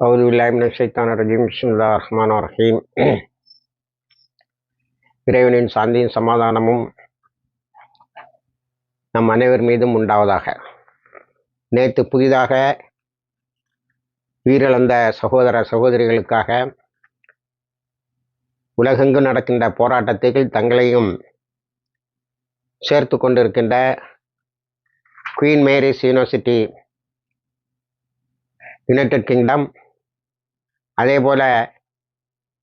அவுதுல்லாமின் ஷைத்தான ரஹ்மான் ரஹீம். இறைவனின் சாந்தியும் சமாதானமும் நம் அனைவர் மீதும் உண்டாவதாக. நேற்று புதிதாக உயிரிழந்த சகோதர சகோதரிகளுக்காக உலகெங்கு நடக்கின்ற போராட்டத்தில் தங்களையும் சேர்த்து கொண்டிருக்கின்ற Queen Mary's University United Kingdom அதே போல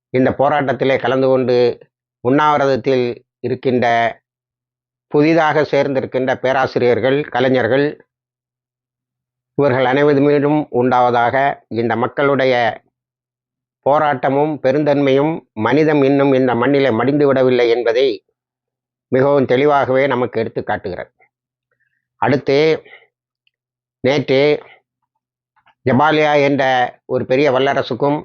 இந்த போராட்டத்திலே கலந்து கொண்டு உண்ணாவிரதத்தில் இருக்கின்ற புதிதாக சேர்ந்திருக்கின்ற பேராசிரியர்கள் கலைஞர்கள் இவர்கள் அனைவரும் மீண்டும் உண்டாவதாக இந்த மக்களுடைய போராட்டமும் பெருந்தன்மையும் மனிதம் இன்னும் இந்த மண்ணிலே மடிந்து விடவில்லை என்பதை மிகவும் தெளிவாகவே நமக்கு எடுத்து காட்டுகிறது. அடுத்து நேற்று ஜபாலியா என்ற ஒரு பெரிய வல்லரசுக்கும்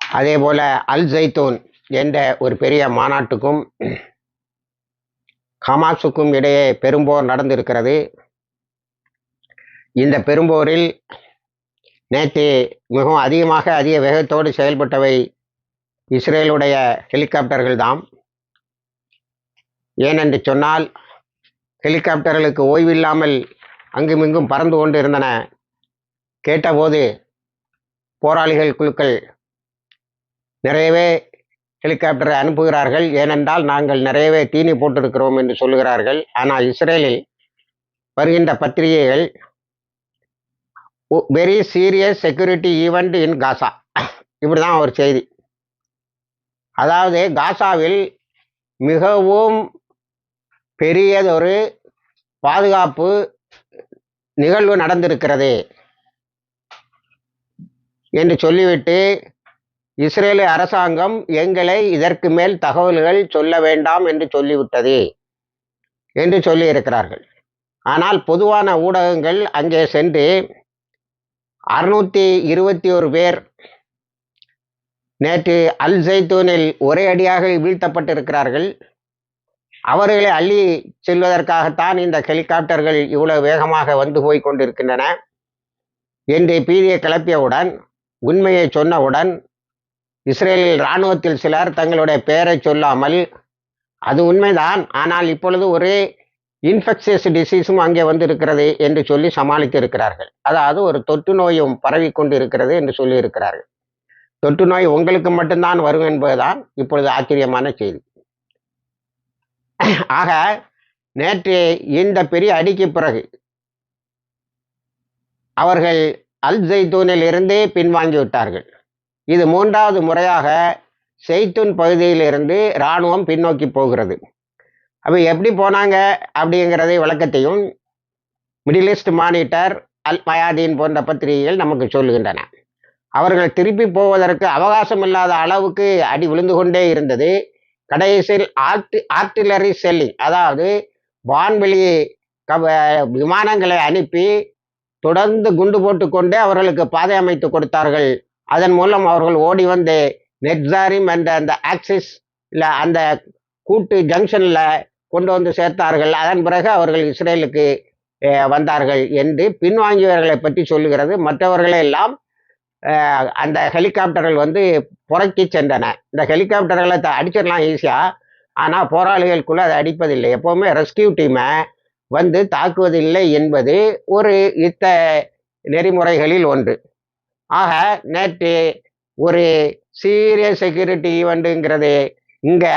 அதே போல அல் ஜைத்தூன் என்ற ஒரு பெரிய மாநாட்டுக்கும் ஹமாஸுக்கும் இடையே பெரும்போர் நடந்திருக்கிறது. இந்த பெரும்போரில் நேற்று மிகவும் அதிகமாக அதிக வேகத்தோடு செயல்பட்டவை இஸ்ரேலுடைய ஹெலிகாப்டர்கள் தான் ஏனென்று சொன்னால் ஹெலிகாப்டர்களுக்கு ஓய்வில்லாமல் அங்குமிங்கும் பறந்து கொண்டு இருந்தன கேட்டபோது போராளிகள் குழுக்கள் நிறையவே ஹெலிகாப்டரை அனுப்புகிறார்கள். ஏனென்றால் நாங்கள் நிறையவே தீனி போட்டிருக்கிறோம் என்று சொல்லுகிறார்கள். ஆனால் இஸ்ரேலில் வருகின்ற பத்திரிகைகள் very serious security event in Gaza. இப்படி தான் ஒரு செய்தி. அதாவது காசாவில் மிகவும் பெரியதொரு பாதுகாப்பு நிகழ்வு நடந்திருக்கிறது என்று சொல்லிவிட்டு இஸ்ரேல் அரசாங்கம் எங்களை இதற்கு மேல் தகவல்கள் சொல்ல வேண்டாம் என்று சொல்லிவிட்டது என்று சொல்லியிருக்கிறார்கள். ஆனால் பொதுவான ஊடகங்கள் அங்கே சென்று அறுநூற்றி இருபத்தி ஒரு பேர் நேற்று அல் ஜெய்தூனில் ஒரே அடியாக வீழ்த்தப்பட்டிருக்கிறார்கள். அவர்களை அள்ளி செல்வதற்காகத்தான் இந்த ஹெலிகாப்டர்கள் இவ்வளவு வேகமாக வந்து போய் கொண்டிருக்கின்றன என்று பீதியை கிளப்பியவுடன் உண்மையை சொன்னவுடன் இஸ்ரேலில் இராணுவத்தில் சிலர் தங்களுடைய பெயரை சொல்லாமல் அது உண்மைதான் ஆனால் இப்பொழுது ஒரே இன்ஃபெக்ஷியஸ் டிசீஸும் அங்கே வந்திருக்கிறது என்று சொல்லி சமாளித்து இருக்கிறார்கள் அதாவது ஒரு தொற்று நோயும் பரவி கொண்டு இருக்கிறது என்று சொல்லி இருக்கிறார்கள் தொற்று நோய் உங்களுக்கு மட்டும்தான் வரும் என்பதுதான் இப்பொழுது ஆச்சரியமான செய்தி. ஆக நேற்று இந்த பெரிய அடிக்கு பிறகு அவர்கள் அல் ஜெய்தூனில் இருந்தே பின்வாங்கி விட்டார்கள். இது மூன்றாவது முறையாக செய்தூன் பகுதியிலிருந்து இராணுவம் பின்னோக்கி போகிறது. அப்போ எப்படி போனாங்க அப்படிங்கிறதை விளக்கத்தையும் Middle East Monitor Al Mayadeen போன்ற பத்திரிகைகள் நமக்கு சொல்லுகின்றன. அவர்கள் திருப்பி போவதற்கு அவகாசம் இல்லாத அளவுக்கு அடி விழுந்து கொண்டே இருந்தது. கடைசியில் ஆர்டி ஆர்டிலரி செல்லிங் அதாவது வான்வெளி விமானங்களை அனுப்பி தொடர்ந்து குண்டு போட்டுக்கொண்டே அவர்களுக்கு பாதை அமைத்து கொடுத்தார்கள். அதன் மூலம் அவர்கள் ஓடி வந்து நெட்ஸாரிம் என்ற அந்த ஆக்சிஸ் இல்லை அந்த கூட்டு ஜங்ஷனில் கொண்டு வந்து சேர்த்தார்கள். அதன் பிறகு அவர்கள் இஸ்ரேலுக்கு வந்தார்கள் என்று பின்வாங்கியவர்களை பற்றி சொல்லுகிறது. மற்றவர்களை எல்லாம் அந்த ஹெலிகாப்டர்கள் வந்து புறக்கி சென்றன. இந்த ஹெலிகாப்டர்களை அடிச்சிடலாம் ஈஸியாக ஆனால் போராளிகளுக்குள்ளே அதை அடிப்பதில்லை. எப்போவுமே ரெஸ்கியூ டீமை வந்து தாக்குவதில்லை என்பது ஒரு யுத்த நெறிமுறைகளில் ஒன்று. ஆக நேற்று ஒரு சீரிய செக்யூரிட்டி ஈவெண்ட்டுங்கிறது இங்கே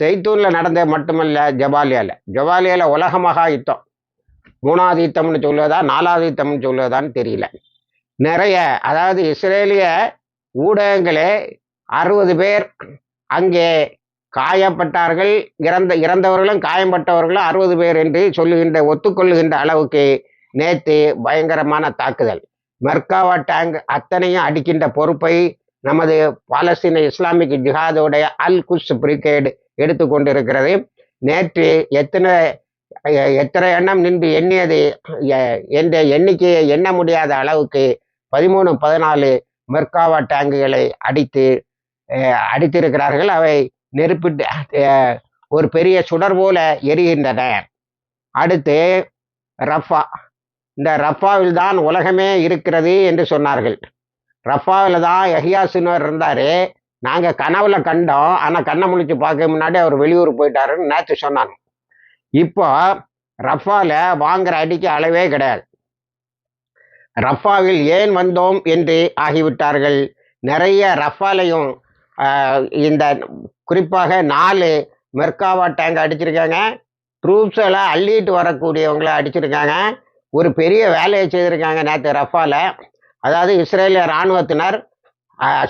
செய்தூரில் நடந்த மட்டுமல்ல ஜபாலியாவில் ஜபாலியாவில் உலக மகா யுத்தம். மூணாவது யுத்தம்னு சொல்லுவதா நாலாவது யுத்தம்னு சொல்லுவதான்னு தெரியல. நிறைய அதாவது இஸ்ரேலிய ஊடகங்களே அறுபது பேர் அங்கே காயப்பட்டார்கள். இறந்த இறந்தவர்களும் காயப்பட்டவர்களும் அறுபது பேர் என்று சொல்லுகின்ற ஒத்துக்கொள்ளுகின்ற அளவுக்கு நேற்று பயங்கரமான தாக்குதல். மெர்காவா டேங்க் அத்தனையும் அடிக்கின்ற பொறுப்பை நமது பாலஸ்தீன இஸ்லாமிக் ஜிஹாதோடைய அல் குஸ் பிரிகேடு எடுத்துக்கொண்டிருக்கிறது. நேற்று எத்தனை எத்தனை எண்ணம் நின்று எண்ணியது என்ற எண்ணிக்கையை எண்ண முடியாத அளவுக்கு பதிமூணு பதினாலு மெர்காவா டேங்குகளை அடித்து அடித்திருக்கிறார்கள். அவை நெருப்பிட்டு ஒரு பெரிய சுடர் போல எரிகின்றன. அடுத்து ரஃபா. இந்த ரஃபாவில் தான் உலகமே இருக்கிறது என்று சொன்னார்கள். ரஃபாவில் தான் யஹியா இருந்தார். நாங்கள் கனவுல கண்டோம். ஆனால் கண்ணை முழிச்சு பார்க்க முன்னாடி அவர் வெளியூர் போயிட்டாருன்னு நேற்று சொன்னாங்க. இப்போ ரஃபாவில் வாங்குற அடிக்கு அளவே கிடையாது. ரஃபாவில் ஏன் வந்தோம் என்று ஆகிவிட்டார்கள். நிறைய ரஃபாலையும் இந்த குறிப்பாக நாலு மெர்காவா டேங்க் அடிச்சிருக்காங்க. ட்ரூப்ஸ் எல்லாம் அள்ளிட்டு வரக்கூடியவங்கள அடிச்சிருக்காங்க. ஒரு பெரிய வேலையை செய்திருக்காங்க நேற்று ரஃபால. அதாவது இஸ்ரேலிய இராணுவத்தினர்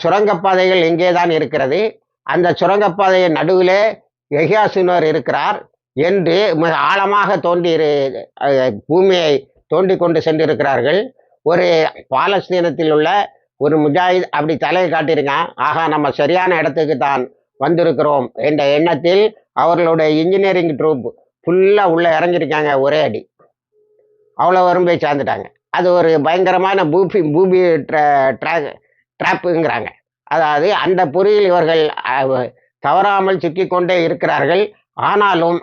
சுரங்கப்பாதைகள் இங்கே தான் இருக்கிறது. அந்த சுரங்கப்பாதையின் நடுவிலே எஹியாசுனர் இருக்கிறார் என்று மிக ஆழமாக தோண்டி பூமியை தோண்டி கொண்டு சென்றிருக்கிறார்கள். ஒரு பாலஸ்தீனத்தில் உள்ள ஒரு முஜாஹித் அப்படி தலையை காட்டியிருக்கான். ஆகா நம்ம சரியான இடத்துக்கு தான் வந்திருக்கிறோம் என்ற எண்ணத்தில் அவர்களுடைய இன்ஜினியரிங் ட்ரூப் ஃபுல்லாக உள்ளே இறங்கியிருக்காங்க ஒரே அடி. அவ்வளோ வரும் போய் சேர்ந்துட்டாங்க. அது ஒரு பயங்கரமான பூபி பூபி ட்ரா ட்ராப்புங்கிறாங்க. அதாவது அந்த பொறியில் இவர்கள் தவறாமல் சிக்கிக்கொண்டே இருக்கிறார்கள். ஆனாலும்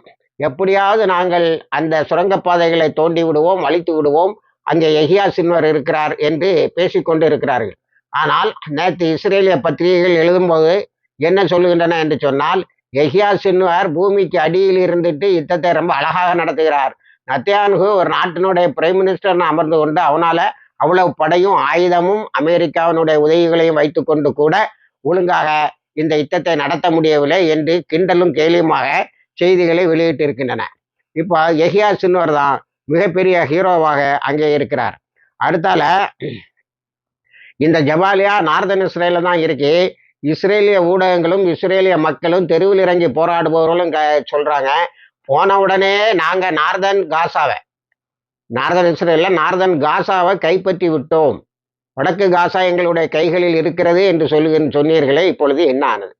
எப்படியாவது நாங்கள் அந்த சுரங்கப்பாதைகளை தோண்டி விடுவோம் அழித்து விடுவோம். அங்கே எஹியா சின்வர் இருக்கிறார் என்று பேசிக்கொண்டு இருக்கிறார்கள் ஆனால் நேற்று இஸ்ரேலிய பத்திரிகைகள் எழுதும்போது என்ன சொல்லுகின்றன என்று சொன்னால் எஹியா சின்வர் பூமிக்கு அடியில் இருந்துட்டு யுத்தத்தை ரொம்ப அழகாக நடத்துகிறார். நத்தியானுகு ஒரு நாட்டினுடைய பிரைம் மினிஸ்டர்னு அமர்ந்து கொண்டு அவனால அவ்வளவு படையும் ஆயுதமும் அமெரிக்காவினுடைய உதவிகளையும் வைத்துக்கொண்டு கூட ஒழுங்காக இந்த யுத்தத்தை நடத்த முடியவில்லை என்று கிண்டலும் கேலியுமாக செய்திகளை வெளியிட்டிருக்கின்றன. இப்போ எஹியா சின்வர் தான் மிகப்பெரிய ஹீரோவாக அங்கே இருக்கிறார். அடுத்தால இந்த ஜபாலியா நார்தன் இஸ்ரேல தான் இருக்கு. இஸ்ரேலிய ஊடகங்களும் இஸ்ரேலிய மக்களும் தெருவில் இறங்கி போராடுபவர்களும் க- சொல்றாங்க. போன உடனே நாங்க நார்தன் காசாவை நார்தன் இஸ்ரேல்ல நார்தன் காசாவை கைப்பற்றி விட்டோம். வடக்கு காசா எங்களுடைய கைகளில் இருக்கிறது என்று சொல்லுகிற சொன்னீர்களே இப்பொழுது என்ன ஆனது?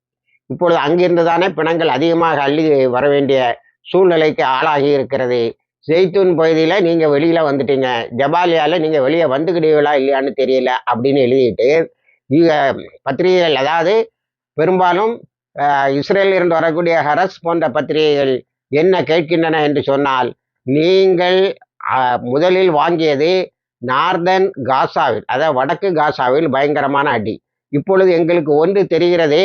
இப்பொழுது அங்கிருந்து தானே பிணங்கள் அதிகமாக அள்ளி வர வேண்டிய சூழ்நிலைக்கு ஆளாகி இருக்கிறது. ஜெய்தூன் பகுதியில் நீங்கள் வெளியில் வந்துட்டீங்க. ஜபாலியாவில் நீங்கள் வெளியே வந்துக்கிடுவீங்களா இல்லையான்னு தெரியல அப்படின்னு எழுதிட்டு பத்திரிகைகள் அதாவது பெரும்பாலும் இஸ்ரேலில் இருந்து வரக்கூடிய ஹரஸ் போன்ற பத்திரிகைகள் என்ன கேட்கின்றன என்று சொன்னால் நீங்கள் முதலில் வாங்கியது நார்தன் காசாவில் அதாவது வடக்கு காசாவில் பயங்கரமான அடி. இப்பொழுது எங்களுக்கு ஒன்று தெரிகிறது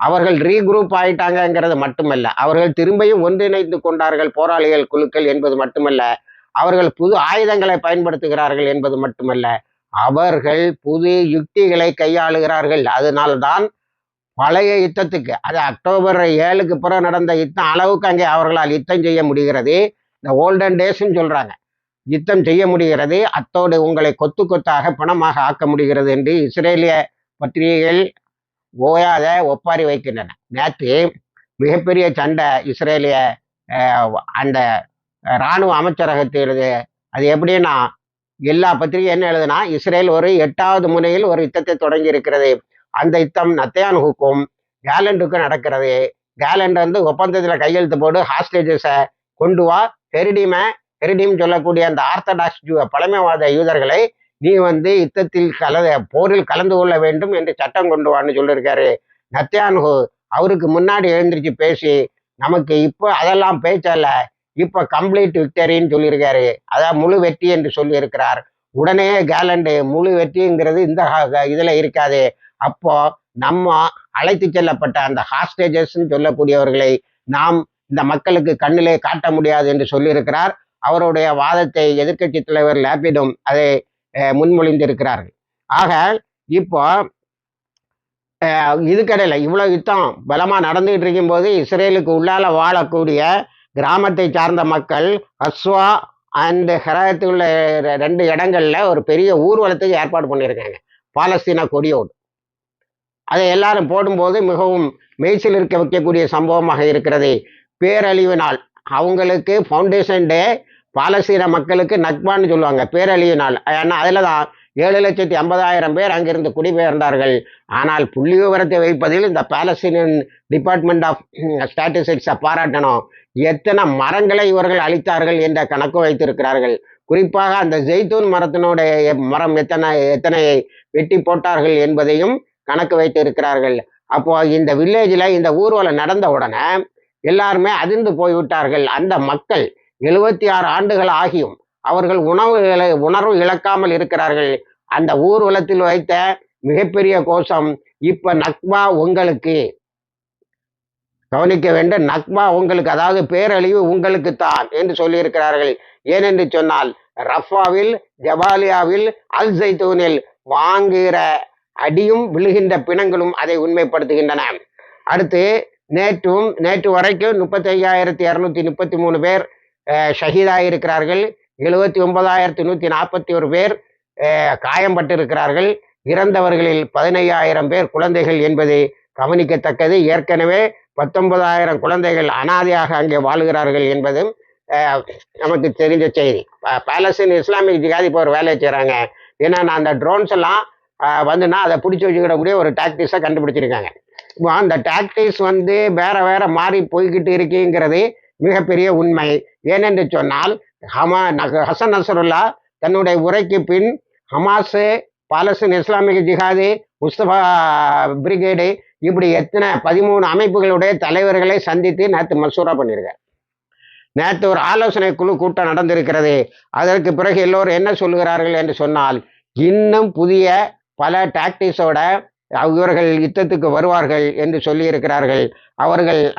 அவர்கள் ரீக்ரூப் ஆயிட்டாங்கிறது மட்டுமல்ல. அவர்கள் திரும்பியும் ஒன்றிணைந்து கொண்டார்கள் போராளிகள் குழுக்கள் என்பது மட்டுமல்ல. அவர்கள் புது ஆயுதங்களை பயன்படுத்துகிறார்கள் என்பது மட்டுமல்ல. அவர்கள் புது யுக்திகளை கையாளுகிறார்கள். அதனால்தான் பழைய யுத்தத்துக்கு அது அக்டோபர் ஏழுக்கு பிறகு நடந்த யுத்தம் அளவுக்கு அங்கே அவர்களால் யுத்தம் செய்ய முடிகிறது. இந்த ஓல்டன் டேஸ்ன்னு சொல்றாங்க. யுத்தம் செய்ய முடிகிறது. அத்தோடு உங்களை கொத்து கொத்தாக பணமாக ஆக்க முடிகிறது என்று இஸ்ரேலிய பத்திரிகைகள் ஓயாத ஒப்பாரி வைக்கின்றன. நேற்று மிகப்பெரிய சண்டை இஸ்ரேலிய அந்த இராணுவ அமைச்சரகத்தில் அது எப்படின்னா எல்லா பத்திரிகையும் என்ன எழுதுனா இஸ்ரேல் ஒரு எட்டாவது முனையில் ஒரு யுத்தத்தை தொடங்கி இருக்கிறது அந்த யுத்தம் நத்தையானுக்கும் கேலண்டுக்கும் நடக்கிறது. கேலண்ட் வந்து ஒப்பந்தத்தில் கையெழுத்து போட்டு ஹாஸ்டேஜஸை கொண்டு வா ஹெரிடிமை ஹெரிடிம் சொல்லக்கூடிய அந்த ஆர்த்தடாக்ஸ் பழமைவாத யூதர்களை நீ வந்து யுத்தத்தில் கல போரில் கலந்து கொள்ள வேண்டும் என்று சட்டம் கொண்டு வான்னு சொல்லியிருக்காரு நத்தியான்ஹு அவருக்கு முன்னாடி எழுந்திருச்சு பேசி நமக்கு இப்போ அதெல்லாம் பேச்சல்ல. இப்போ கம்ப்ளீட் விக்டரின்னு சொல்லியிருக்காரு அதான் முழு வெற்றி என்று சொல்லியிருக்கிறார். உடனே கேலண்டு முழு வெற்றிங்கிறது இந்த ஹ- இதுல இருக்காது. அப்போ நம்ம அழைத்து செல்லப்பட்ட அந்த ஹாஸ்டேஜஸ்ன்னு சொல்லக்கூடியவர்களை நாம் இந்த மக்களுக்கு கண்ணிலே காட்ட முடியாது என்று சொல்லியிருக்கிறார். அவருடைய வாதத்தை எதிர்க்கட்சி தலைவர் லேபிடும் அதை முன்மொழிந்திருக்கிறார்கள். ஆக இப்போ இதுக்கடையில் இவ்வளோ யுத்தம் பலமாக நடந்துகிட்டு இருக்கும்போது இஸ்ரேலுக்கு உள்ளால வாழக்கூடிய கிராமத்தை சார்ந்த மக்கள் அஸ்வா அந்த ஹெராயத்தில் உள்ள ரெ- ரெண்டு இடங்களில் ஒரு பெரிய ஊர்வலத்துக்கு ஏற்பாடு பண்ணியிருக்காங்க. பாலஸ்தீனா கொடியோடு. அதை எல்லாரும் போடும்போது மிகவும் மெய்சில் இருக்க வைக்கக்கூடிய சம்பவமாக இருக்கிறது. பேரழிவு நாள் அவங்களுக்கு ஃபவுண்டேஷன் டே பாலஸ்தீன மக்களுக்கு நக்பான்னு சொல்லுவாங்க பேரழிவு நாள் ஏன்னா அதில் தான் ஏழு லட்சத்தி ஐம்பதாயிரம் பேர் அங்கிருந்து குடிபெயர்ந்தார்கள். ஆனால் புள்ளி விவரத்தை வைப்பதில் இந்த பாலஸ்தீனியன் டிபார்ட்மெண்ட் ஆஃப் ஸ்டாட்டிஸ்டிக்ஸை பாராட்டணும். எத்தனை மரங்களை இவர்கள் அழித்தார்கள் என்ற கணக்கு வைத்திருக்கிறார்கள். குறிப்பாக அந்த ஜெய்தூன் மரத்தினுடைய மரம் எத்தனை எத்தனை வெட்டி போட்டார்கள் என்பதையும் கணக்கு வைத்து இருக்கிறார்கள் அப்போ இந்த வில்லேஜில் இந்த ஊர்வலம் நடந்த உடனே எல்லாருமே அதிர்ந்து போய்விட்டார்கள். அந்த மக்கள் எழுபத்தி ஆறு ஆண்டுகள் ஆகியும் அவர்கள் உணவு இழ- உணர்வு இழக்காமல் இருக்கிறார்கள். அந்த ஊர்வலத்தில் வைத்த மிகப்பெரிய கோஷம் இப்ப நக்பா உங்களுக்கு. கவனிக்க வேண்டும் நக்பா உங்களுக்கு அதாவது பேரழிவு உங்களுக்கு தான் என்று சொல்லியிருக்கிறார்கள். ஏனென்று சொன்னால் ரஃபாவில் ஜபாலியாவில் அல் சைத்தூனில் வாங்குகிற அடியும் விழுகின்ற பிணங்களும் அதை உண்மைப்படுத்துகின்றன. அடுத்து நேற்றும் நேற்று வரைக்கும் முப்பத்தி ஐயாயிரத்தி இரநூத்தி முப்பத்தி மூணு பேர் அஹ், ஷஹீதாயிருக்கிறார்கள். எழுபத்தி ஒன்பதாயிரத்தி நூற்றி நாற்பத்தி ஒரு பேர் காயம்பட்டிருக்கிறார்கள். இறந்தவர்களில் பதினையாயிரம் பேர் குழந்தைகள் என்பது கவனிக்கத்தக்கது. ஏற்கனவே பத்தொன்பதாயிரம் குழந்தைகள் அனாதையாக அங்கே வாழுகிறார்கள் என்பதும் நமக்கு தெரிஞ்ச செய்தி. பேலஸுன்னு பாலஸ்தீன் இஸ்லாமிக் ஜிகாதி இப்போ ஒரு வேலையை செய்கிறாங்க ஏன்னா நான் அந்த ட்ரோன்ஸ் எல்லாம் வந்துன்னா அதை பிடிச்சி வச்சுக்கிடக்கூடிய ஒரு டாக்டிஸை கண்டுபிடிச்சிருக்காங்க. இப்போ அந்த டாக்டிஸ் வந்து வேற வேற மாறி போய்கிட்டு இருக்குங்கிறது மிகப்பெரிய உண்மை. ஏனென்று சொன்னால் ஹமா நக- ஹசன் நசருல்லா தன்னுடைய உரைக்கு பின் ஹமாஸு பாலஸ்தீன் இஸ்லாமிக் ஜிஹாது முஸ்தபா பிரிகேடு இப்படி எத்தனை பதிமூணு அமைப்புகளுடைய தலைவர்களை சந்தித்து நேற்று மசூரா பண்ணியிருக்கார். நேற்று ஒரு ஆலோசனை குழு கூட்டம் நடந்திருக்கிறது. அதற்கு பிறகு எல்லோரும் என்ன சொல்லுகிறார்கள் என்று சொன்னால் இன்னும் புதிய பல டாக்டிக்ஸோட இவர்கள் யுத்தத்துக்கு வருவார்கள் என்று சொல்லியிருக்கிறார்கள். அவர்கள்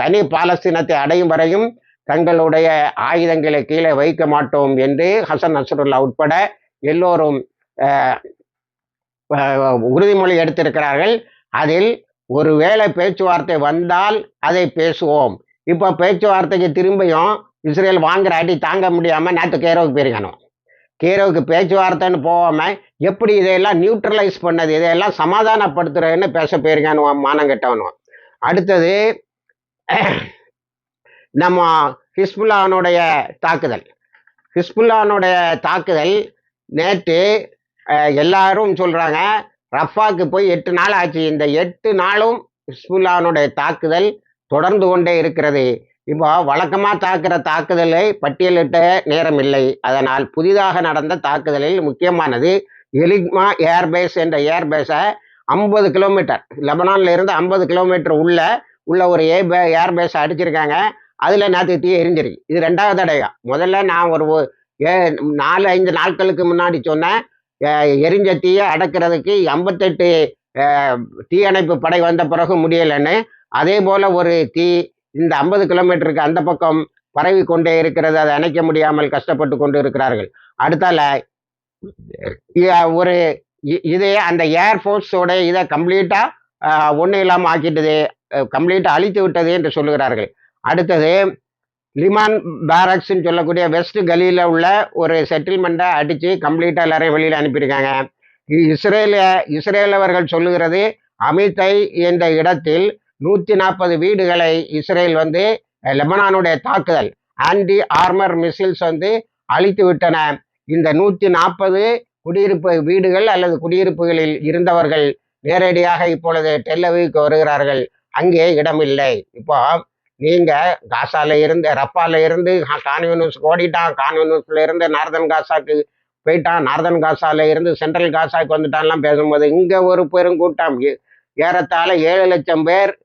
தனி பாலஸ்தீனத்தை அடையும் வரையும் தங்களுடைய ஆயுதங்களை கீழே வைக்க மாட்டோம் என்று ஹசன் நசருல்லா உட்பட எல்லோரும் உறுதிமொழி எடுத்திருக்கிறார்கள். அதில் ஒருவேளை பேச்சுவார்த்தை வந்தால் அதை பேசுவோம். இப்போ பேச்சுவார்த்தைக்கு திரும்பியும் இஸ்ரேல் வாங்குற அடி தாங்க முடியாம நேற்று கேரோவுக்கு போயிருக்கணும். கேரோவுக்கு பேச்சுவார்த்தைன்னு போகாமல் எப்படி இதையெல்லாம் நியூட்ரலைஸ் பண்ணது இதையெல்லாம் சமாதானப்படுத்துறதுன்னு பேச போயிருக்கானுவான் மானம் கெட்டவனும் அடுத்தது நம்ம ஹிஸ்புல்லானுடைய தாக்குதல். ஹிஸ்புல்லானுடைய தாக்குதல் நேற்று எல்லாரும் சொல்கிறாங்க ரஃபாக்கு போய் எட்டு நாள் ஆச்சு. இந்த எட்டு நாளும் ஹிஸ்புல்லானுடைய தாக்குதல் தொடர்ந்து கொண்டே இருக்கிறது. இப்போ வழக்கமாக தாக்குற தாக்குதலை பட்டியலிட்ட நேரம் இல்லை. அதனால் புதிதாக நடந்த தாக்குதலில் முக்கியமானது எலிக்மா ஏர்பேஸ் என்ற ஏர்பேஸை ஐம்பது கிலோமீட்டர் லெபனான்ல இருந்து ஐம்பது கிலோமீட்டர் உள்ள உள்ள ஒரு ஏ ஏர் பேஸ் அடிச்சிருக்காங்க. அதில் நேற்று தீ எரிஞ்சிருக்கு. இது ரெண்டாவது தடையா முதல்ல நான் ஒரு ஏ நாலு ஐந்து நாட்களுக்கு முன்னாடி சொன்னேன். எரிஞ்ச தீயை அடக்கிறதுக்கு ஐம்பத்தெட்டு தீயணைப்பு படை வந்த பிறகு முடியலைன்னு. அதே போல் ஒரு தீ இந்த ஐம்பது கிலோமீட்டருக்கு அந்த பக்கம் பரவி கொண்டே இருக்கிறது. அதை அணைக்க முடியாமல் கஷ்டப்பட்டு கொண்டு இருக்கிறார்கள். அடுத்தால ஒரு இ- இது அந்த ஏர்ஃபோர்ஸோட இதை கம்ப்ளீட்டாக ஒன்றும் இல்லாமல் ஆக்கிட்டுது. கம்ப்ளீட்டாக அழித்து விட்டது என்று சொல்லுகிறார்கள். அடுத்தது லிமான் பேரக்ஸ்ன்னு சொல்லக்கூடிய வெஸ்ட் கலியில் உள்ள ஒரு செட்டில்மெண்ட்டை அடித்து கம்ப்ளீட்டாக எல்லாரையும் வெளியில் அனுப்பியிருக்காங்க. இஸ்ரேல இஸ்ரேலவர்கள் சொல்லுகிறது அமித்தை என்ற இடத்தில் நூற்றி நாற்பது வீடுகளை இஸ்ரேல் வந்து லெபனானுடைய தாக்குதல் ஆன்டி ஆர்மர் மிசில்ஸ் வந்து அழித்து விட்டன. இந்த நூற்றி நாற்பது குடியிருப்பு வீடுகள் அல்லது குடியிருப்புகளில் இருந்தவர்கள் நேரடியாக இப்பொழுது டெல்லவிக்கு வருகிறார்கள். அங்கே இடமில்லை. இப்போ நீங்க காசால இருந்து ரப்பால இருந்து கான்யூனிஸ் ஓடிட்டான். கான்யூனிஸ்ல இருந்து நார்தன் காசாக்கு போயிட்டான். நார்தன் காசால இருந்து சென்ட்ரல் காசாக்கு வந்துட்டான்லாம் பேசும்போது இங்க ஒரு பெருங்கூட்டம். ஏ- ஏறத்தாழ ஏழு லட்சம் பேர்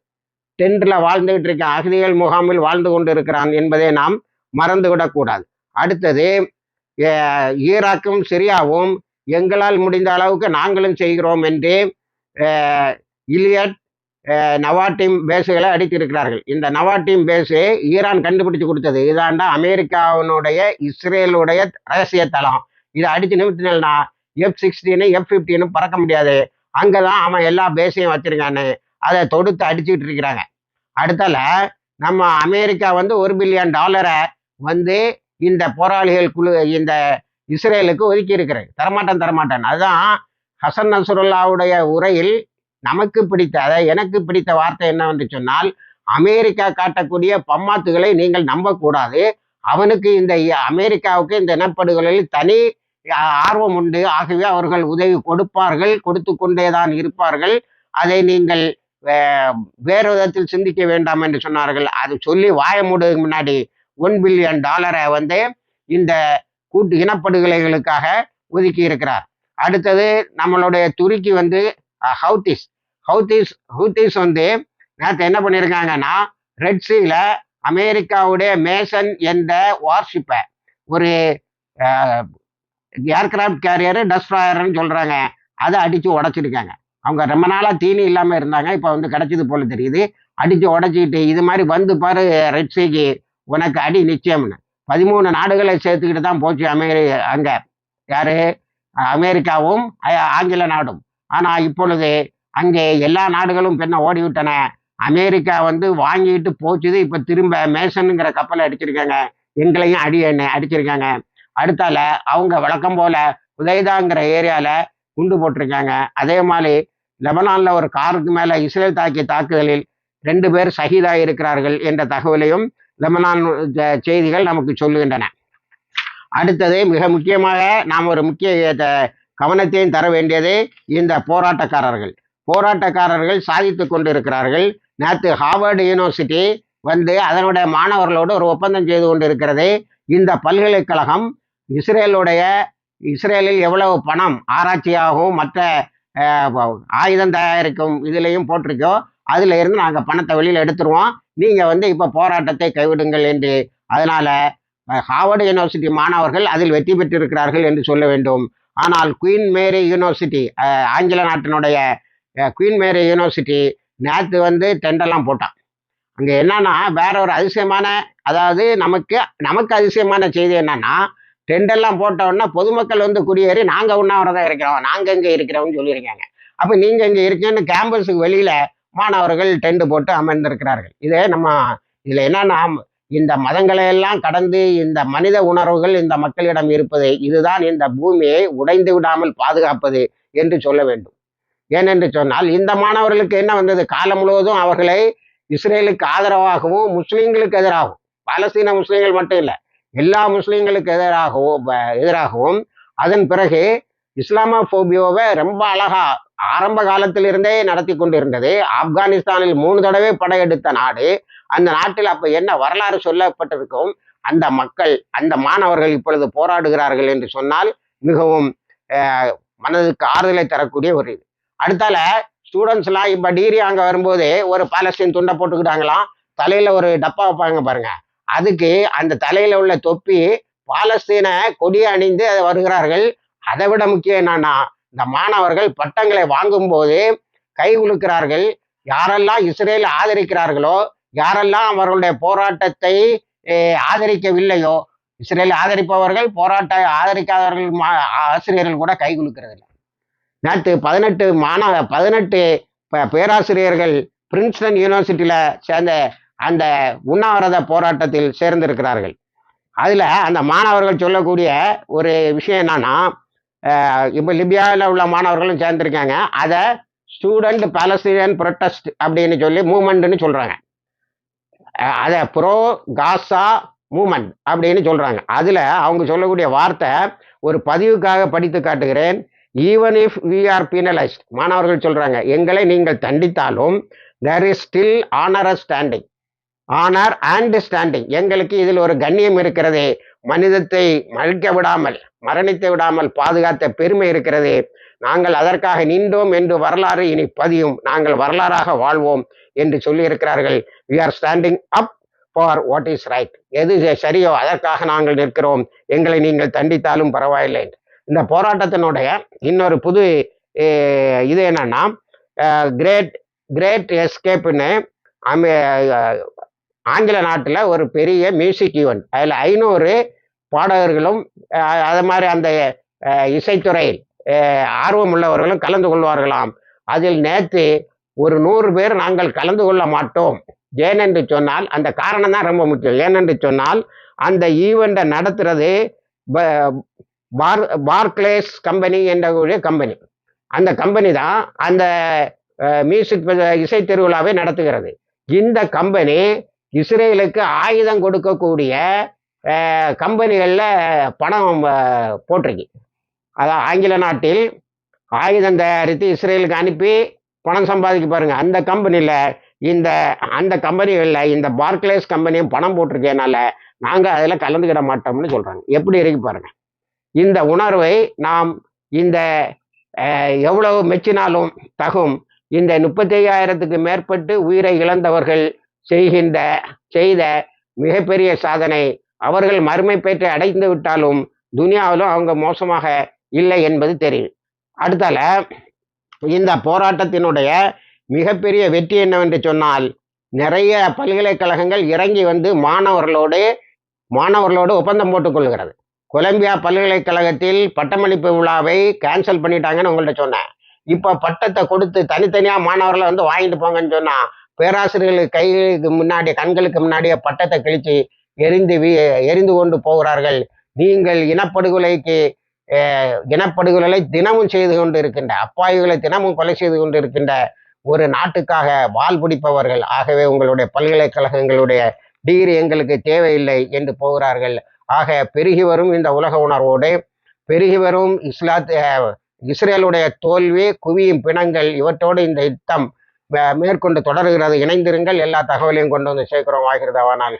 டென்ட்ல வாழ்ந்துகிட்டு இருக்க அகதிகள் முகாமில் வாழ்ந்து கொண்டு இருக்கிறான் என்பதை நாம் மறந்துவிடக்கூடாது. அடுத்தது ஈராக்கும் சிரியாவும் எங்களால் முடிந்த அளவுக்கு நாங்களும் செய்கிறோம் என்று இலியட் நவா டீம் பேஸுகளை அடித்திருக்கிறார்கள். இந்த நவா டீம் பேஸு ஈரான் கண்டுபிடிச்சு கொடுத்தது. இதாண்டா அமெரிக்காவினுடைய இஸ்ரேலுடைய ரகசிய தளம். இதை அடித்து நிமித்தினா எஃப் சிக்ஸ்டீனு எஃப் ஃபிஃப்டீனு பறக்க முடியாது. அங்கே தான் அவன் எல்லா பேஸையும் வச்சிருக்கான்னு அதை தொடுத்து அடிச்சுக்கிட்டு இருக்கிறாங்க. அடுத்தால நம்ம அமெரிக்கா வந்து ஒரு பில்லியன் டாலரை வந்து இந்த போராளிகள் குழு இந்த இஸ்ரேலுக்கு ஒதுக்கி இருக்கிறது. தரமாட்டேன் தரமாட்டேன். அதுதான் ஹசன் நசுருல்லாவுடைய உரையில் நமக்கு பிடித்த அதை எனக்கு பிடித்த வார்த்தை என்னவென்று சொன்னால் அமெரிக்கா காட்டக்கூடிய பம்மாத்துகளை நீங்கள் நம்பக்கூடாது. அவனுக்கு இந்த அமெரிக்காவுக்கு இந்த இனப்படுகொலையில் தனி ஆர்வம் உண்டு. ஆகவே அவர்கள் உதவி கொடுப்பார்கள் கொடுத்து கொண்டேதான் இருப்பார்கள். அதை நீங்கள் வே- வேறு விதத்தில் சிந்திக்க வேண்டாம் என்று சொன்னார்கள். அது சொல்லி வாய மூடுறதுக்கு முன்னாடி ஒன் பில்லியன் டாலரை வந்து இந்த கூட்டு இனப்படுகொலைகளுக்காக ஒதுக்கி இருக்கிறார் அடுத்தது நம்மளுடைய துருக்கி வந்து அஹ், ஹவுத்திஸ். ஹவுத்திஸ் ஹவுத்திஸ் வந்து நேற்று என்ன பண்ணியிருக்காங்கன்னா ரெட் சீல அமெரிக்காவுடைய மேசன் என்ற வார்ஷிப்பை ஒரு ஏர்கிராஃப்ட் கேரியரு டஸ்ட்ராயர்னு சொல்கிறாங்க அதை அடித்து உடச்சிருக்காங்க. அவங்க ரொம்ப நாளாக தீனி இல்லாமல் இருந்தாங்க. இப்போ வந்து கிடச்சிது போல தெரியுது. அடித்து உடச்சிக்கிட்டு இது மாதிரி வந்து பாரு ரெட்ஸிக்கு உனக்கு அடி நிச்சயம்னு. பதிமூணு நாடுகளை சேர்த்துக்கிட்டு தான் போச்சு அமெரி அங்கே. யார்? அமெரிக்காவும் ஆங்கில நாடும். ஆனால் இப்பொழுது அங்கே எல்லா நாடுகளும் பின்ன ஓடிவிட்டன. அமெரிக்கா வந்து வாங்கிட்டு போச்சுது இப்போ திரும்ப மேசனுங்கிற கப்பலை அடிச்சிருக்காங்க. எங்களையும் அடி என்ன அடிச்சிருக்காங்க. அடுத்தால அவங்க வழக்கம் போல உதயதாங்கிற ஏரியால குண்டு போட்டிருக்காங்க. அதே மாதிரி லெபனான்ல ஒரு காருக்கு மேல இஸ்ரேல் தாக்கிய தாக்குதலில் ரெண்டு பேர் ஷஹீதாக இருக்கிறார்கள் என்ற தகவலையும் லெபனான் செய்திகள் நமக்கு சொல்லுகின்றன. அடுத்தது மிக முக்கியமாக நாம் ஒரு முக்கிய கவனத்தையும் தர வேண்டியது இந்த போராட்டக்காரர்கள். போராட்டக்காரர்கள் சாதித்து கொண்டிருக்கிறார்கள். நேற்று ஹார்வர்டு யூனிவர்சிட்டி வந்து அதனுடைய மாணவர்களோடு ஒரு ஒப்பந்தம் செய்து கொண்டிருக்கிறது. இந்த பல்கலைக்கழகம் இஸ்ரேலுடைய இஸ்ரேலில் எவ்வளவு பணம் ஆராய்ச்சியாகவும் மற்ற ஆயுதம் தயாரிக்கும் இதுலேயும் போட்டிருக்கோ அதில் இருந்து நாங்கள் பணத்தை வெளியில் எடுத்துருவோம். நீங்கள் வந்து இப்போ போராட்டத்தை கைவிடுங்கள் என்று. அதனால் ஹார்வர்டு யூனிவர்சிட்டி மாணவர்கள் அதில் வெற்றி பெற்றிருக்கிறார்கள் என்று சொல்ல வேண்டும். ஆனால் குயின் மேரி யூனிவர்சிட்டி ஆங்கில நாட்டினுடைய குயின் மேரி யூனிவர்சிட்டி நேற்று வந்து டெண்டெல்லாம் போட்டான். அங்கே என்னன்னா வேற ஒரு அதிசயமான அதாவது நமக்கு நமக்கு அதிசயமான செய்தி என்னன்னா டெண்டெல்லாம் போட்ட பொதுமக்கள் வந்து குடியேறி நாங்கள் உண்ணாவிரதம் இருக்கிறோம். நாங்கள் இங்கே இருக்கிறோம்னு சொல்லியிருக்காங்க. அப்போ நீங்கள் இங்கே இருக்கீங்கன்னு கேம்பஸுக்கு வெளியில் மாணவர்கள் டெண்டு போட்டு அமர்ந்திருக்கிறார்கள். இதே நம்ம இதில் என்னன்னா இந்த மதங்களை எல்லாம் கடந்து இந்த மனித உணர்வுகள் இந்த மக்களிடம் இருப்பது இதுதான் இந்த பூமியை உடைந்து விடாமல் பாதுகாப்பது என்று சொல்ல வேண்டும். ஏனென்று சொன்னால் இந்த மாணவர்களுக்கு என்ன வந்தது? காலம் முழுவதும் அவர்களை இஸ்ரேலுக்கு ஆதரவாகவும் முஸ்லீம்களுக்கு எதிராகவும் பாலஸ்தீன முஸ்லீம்கள் மட்டும் இல்லை எல்லா முஸ்லீம்களுக்கு எதிராகவும் ப- எதிராகவும் அதன் பிறகு இஸ்லாமோபோபியோவை ரொம்ப அழகா ஆரம்ப காலத்திலிருந்தே நடத்தி கொண்டிருந்தது. ஆப்கானிஸ்தானில் மூணு தடவை படையெடுத்த நாடு அந்த நாட்டில் அப்ப என்ன வரலாறு சொல்லப்பட்டிருக்கும்? அந்த மக்கள் அந்த மாணவர்கள் இப்பொழுது போராடுகிறார்கள் என்று சொன்னால் மிகவும் மனதுக்கு ஆறுதலை தரக்கூடிய ஒரு இது. அடுத்தால ஸ்டூடெண்ட்ஸ்லாம் இப்போ டிகிரி அங்கே வரும்போது ஒரு பாலஸ்தீன் துண்டை போட்டுக்கிட்டாங்களாம். தலையில ஒரு டப்பா வைப்பாங்க பாருங்க. அதுக்கு அந்த தலையில உள்ள தொப்பி பாலஸ்தீன கொடியை அணிந்து வருகிறார்கள். அதை விட முக்கியம் என்னன்னா இந்த மாணவர்கள் பட்டங்களை வாங்கும்போது கை குலுக்கிறார்கள் யாரெல்லாம் இஸ்ரேல் ஆதரிக்கிறார்களோ யாரெல்லாம் அவர்களுடைய போராட்டத்தை ஆதரிக்கவில்லையோ இஸ்ரேல் ஆதரிப்பவர்கள் போராட்ட ஆதரிக்காதவர்கள் மா- ஆசிரியர்கள் கூட கை குலுக்கிறது இல்லை நேற்று பதினெட்டு மாணவ பதினெட்டு பேராசிரியர்கள் பிரின்ஸ்டன் யூனிவர்சிட்டியில் சேர்ந்த அந்த உண்ணாவிரத போராட்டத்தில் சேர்ந்திருக்கிறார்கள். அதில் அந்த மாணவர்கள் சொல்லக்கூடிய ஒரு விஷயம் என்னன்னா இப்போ லிபியாவில் உள்ள மாணவர்களும் சேர்ந்திருக்காங்க. அதை ஸ்டூடெண்ட் பாலஸ்தீனியன் ப்ரொட்டஸ்ட் அப்படின்னு சொல்லி மூமெண்ட்னு சொல்கிறாங்க அதை ப்ரோ காசா மூமெண்ட் அப்படின்னு சொல்கிறாங்க அதில் அவங்க சொல்லக்கூடிய வார்த்தை ஒரு பதிவுக்காக படித்து காட்டுகிறேன். Even if we are penalised மாணவர்கள் சொல்கிறாங்க எங்களை நீங்கள் தண்டித்தாலும் there is still honour standing honour and standing எங்களுக்கு இதில் ஒரு கண்ணியம் இருக்கிறது. மனிதத்தை மழிக்க விடாமல் மரணித்து விடாமல் பாதுகாத்த பெருமை இருக்கிறது. நாங்கள் அதற்காக நின்றோம் என்று வரலாறு இனி பதியும். நாங்கள் வரலாறாக வாழ்வோம் என்று சொல்லியிருக்கிறார்கள். We are standing up for what is right எது சரியோ அதற்காக நாங்கள் நிற்கிறோம். எங்களை நீங்கள் தண்டித்தாலும் பரவாயில்லை. என்று. இந்த போராட்டத்தினுடைய இன்னொரு புது இது என்னன்னா கிரேட் கிரேட் எஸ்கேப்புன்னு அமெ ஆங்கில நாட்டில் ஒரு பெரிய மியூசிக் ஈவெண்ட் அதில் ஐநூறு பாடகர்களும் அது மாதிரி அந்த இசைத்துறையில் ஆர்வம் உள்ளவர்களும் கலந்து கொள்வார்களாம். அதில் நேற்று ஒரு நூறு பேர் நாங்கள் கலந்து கொள்ள மாட்டோம். ஏனென்று சொன்னால் அந்த காரணம் தான் ரொம்ப முக்கியம். ஏனென்று சொன்னால் அந்த ஈவெண்ட்டை நடத்துறது பார் பார்க்லேஸ் கம்பெனி என்ற கம்பெனி அந்த கம்பெனி தான் அந்த மியூசிக் இசை திருவிழாவை நடத்துகிறது. இந்த கம்பெனி இஸ்ரேலுக்கு ஆயுதம் கொடுக்கக்கூடிய கம்பெனிகளில் பணம் போட்டிருக்கு. அதான் ஆங்கில நாட்டில் ஆயுதம் தயாரித்து இஸ்ரேலுக்கு அனுப்பி பணம் சம்பாதிக்க பாருங்க. அந்த கம்பெனியில் இந்த அந்த கம்பெனிகளில் இந்த பார்க்லேஸ் கம்பெனியும் பணம் போட்டிருக்கனால நாங்கள் அதில் கலந்துக்கிட மாட்டோம்னு சொல்கிறாங்க எப்படி இருக்கு பாருங்கள் இந்த உணர்வை நாம் இந்த எவ்வளவு மெச்சினாலும் தகும். இந்த முப்பத்தையாயிரத்துக்கு மேற்பட்டு உயிரை இழந்தவர்கள் செய்கின்ற செய்த மிகப்பெரிய சாதனை. அவர்கள் மறுமை பெற்று அடைந்து விட்டாலும் துனியாவிலும் அவங்க மோசமாக இல்லை என்பது தெரியும். அடுத்தால இந்த போராட்டத்தினுடைய மிகப்பெரிய வெற்றி என்னவென்று சொன்னால் நிறைய பல்கலைக்கழகங்கள் இறங்கி வந்து மாணவர்களோடு மாணவர்களோடு ஒப்பந்தம் போட்டுக்கொள்கிறது கொலம்பியா பல்கலைக்கழகத்தில் பட்டமளிப்பு விழாவை கேன்சல் பண்ணிட்டாங்கன்னு உங்கள்கிட்ட சொன்னேன். இப்போ பட்டத்தை கொடுத்து தனித்தனியாக மாணவர்களை வந்து வாங்கிட்டு போங்கன்னு சொன்னால் பேராசிரியர்களுக்கு கைகளுக்கு முன்னாடி கண்களுக்கு முன்னாடியே பட்டத்தை கிழிச்சு எரிந்து வீ எரிந்து கொண்டு போகிறார்கள். நீங்கள் இனப்படுகொலைக்கு இனப்படுகொலை தினமும் செய்து கொண்டு இருக்கின்ற அப்பாவிகளை தினமும் கொலை செய்து கொண்டு இருக்கின்ற ஒரு நாட்டுக்காக வால் பிடிப்பவர்கள். ஆகவே உங்களுடைய பல்கலைக்கழகங்களுடைய டிகிரி எங்களுக்கு தேவையில்லை என்று போகிறார்கள். ஆக பெருகி வரும் இந்த உலக உணர்வோடு பெருகி வரும் இஸ்லாத் இஸ்ரேலுடைய தோல்வி குவியும் பிணங்கள் இவற்றோடு இந்த யுத்தம் மேற்கொண்டு தொடர்கிறது. இணைந்திருங்கள். எல்லா தகவலையும் கொண்டு வந்து சேர்க்கிறோம். ஆகிறது அவனால்